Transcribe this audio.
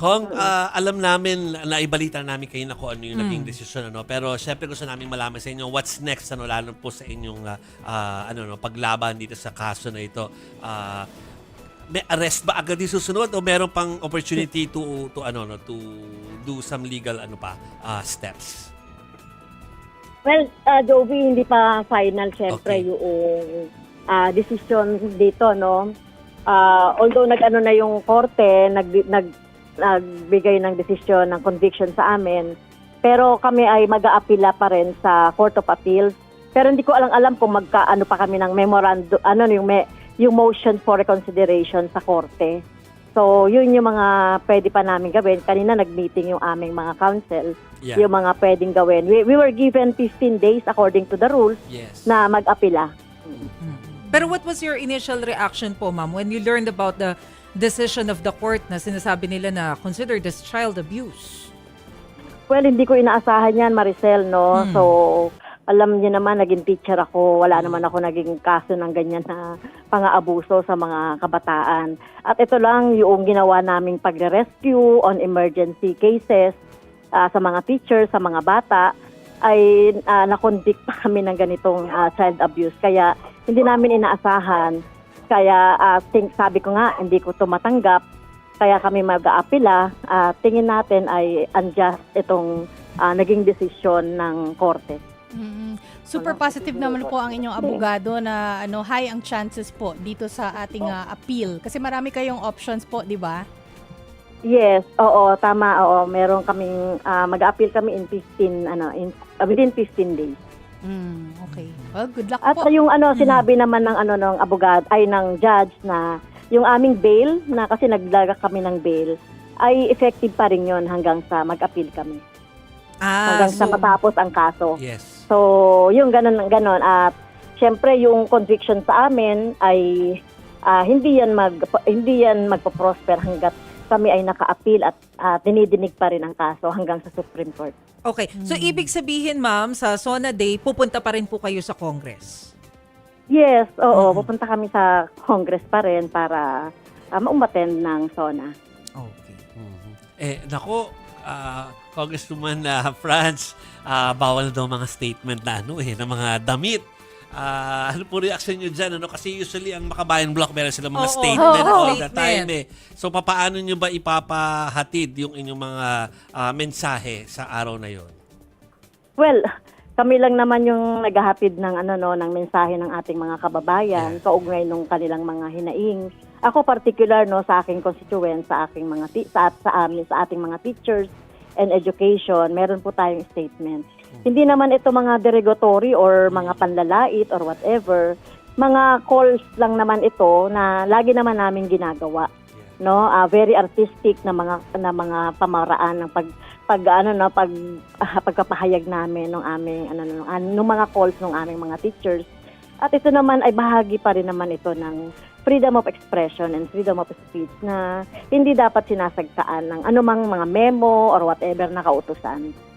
Kung ah, alam namin, naibalita namin kayo na kung ano yung Hmm. naging desisyon, ano? pero syempre gusto namin malaman sa inyo what's next, ano, lalo po sa inyong ah, ah, ano, no, paglaban dito sa kaso na ito. Ah, may arrest ba agad yung susunod o meron pang opportunity to to ano no to do some legal ano pa ah, steps? Well, uh, Jovi, hindi pa final syempre Okay. yung ah, decision dito, no? Ah, although nag-ano na yung korte, nag, nag, nagbigay ng desisyon ng conviction sa amin, pero kami ay mag-aapila pa rin sa Court of Appeals. Pero hindi ko alam-alam kung magkaano pa kami ng memorandum, ano yung, me, yung motion for reconsideration sa korte. So, yun yung mga pwede pa namin gawin. Kanina nag-meeting yung aming mga counsel Yeah. yung mga pwedeng gawin. We, we were given 15 days according to the rules Yes. na mag-apila. Pero what was your initial reaction po, ma'am, when you learned about the decision of the court na sinasabi nila na consider this child abuse? Well, hindi ko inaasahan yan, Maricel, no? Hmm. So, alam niyo naman, naging teacher ako. Wala naman ako naging kaso ng ganyan na pang-aabuso sa mga kabataan. At ito lang yung ginawa naming pagre-rescue on emergency cases ah, sa mga teachers, sa mga bata, ay uh, nakonvict pa kami ng ganitong ah, child abuse. Kaya hindi namin inaasahan. Kaya ah, think, sabi ko nga, hindi ko tumatanggap. Kaya kami mag-aapila. Ah, tingin natin ay unjust itong ah, naging desisyon ng korte. Mm, Super positive naman po ang inyong abogado na ano high ang chances po dito sa ating ah, appeal kasi marami kayong options po, 'di ba? Yes, oo, tama, oo. Meron kaming ah, mag-appeal kami in 15 ano in ah, within 15 days. Mm, okay. Well, good luck At po. yung ano sinabi naman ng ano ng abogado ay ng judge na yung aming bail na kasi naglaga kami ng bail ay effective pa rin 'yon hanggang sa mag-appeal kami. Ah, Hanggang sa so, matapos ang kaso. Yes. So, yung ganun ganon at syempre yung conviction sa amin ay ah, hindi yan mag hindi yan magpo-prosper hangga't kami ay naka-appeal at ah, dinidinig pa rin ang kaso hanggang sa Supreme Court. Okay. So, ibig sabihin, ma'am, sa SONA Day, pupunta pa rin po kayo sa Congress? Yes, oo, Mm. pupunta kami sa Congress pa rin para uh, maumaten ng SONA. Okay. Mhm. Eh, nako, ah, Congresswoman na France, ah, bawal daw mga statement na ano eh, ng mga damit. Ah, ano po reaction nyo dyan? Ano? Kasi usually ang makabayan block meron sila mga Oo, statement oo, all the statement. time eh. So papaano nyo ba ipapahatid yung inyong mga ah, mensahe sa araw na yon? Well, kami lang naman yung naghahatid ng ano no ng mensahe ng ating mga kababayan Yeah. kaugnay nung kanilang mga hinaing. Ako particular no sa aking constituent, sa aking mga ti- sa, sa amin sa ating mga teachers and education, meron po tayong statement. Hindi naman ito mga derogatory or mga panlalait or whatever. Mga calls lang naman ito na lagi naman namin ginagawa. no Ah, very artistic na mga na mga pamaraan ng pag pag ano no pag ah, pagpapahayag namin ng aming ano no ng mga calls ng aming mga teachers at ito naman ay bahagi pa rin naman ito ng freedom of expression and freedom of speech na hindi dapat sinasagtaan ng anumang mga memo or whatever na kautusan.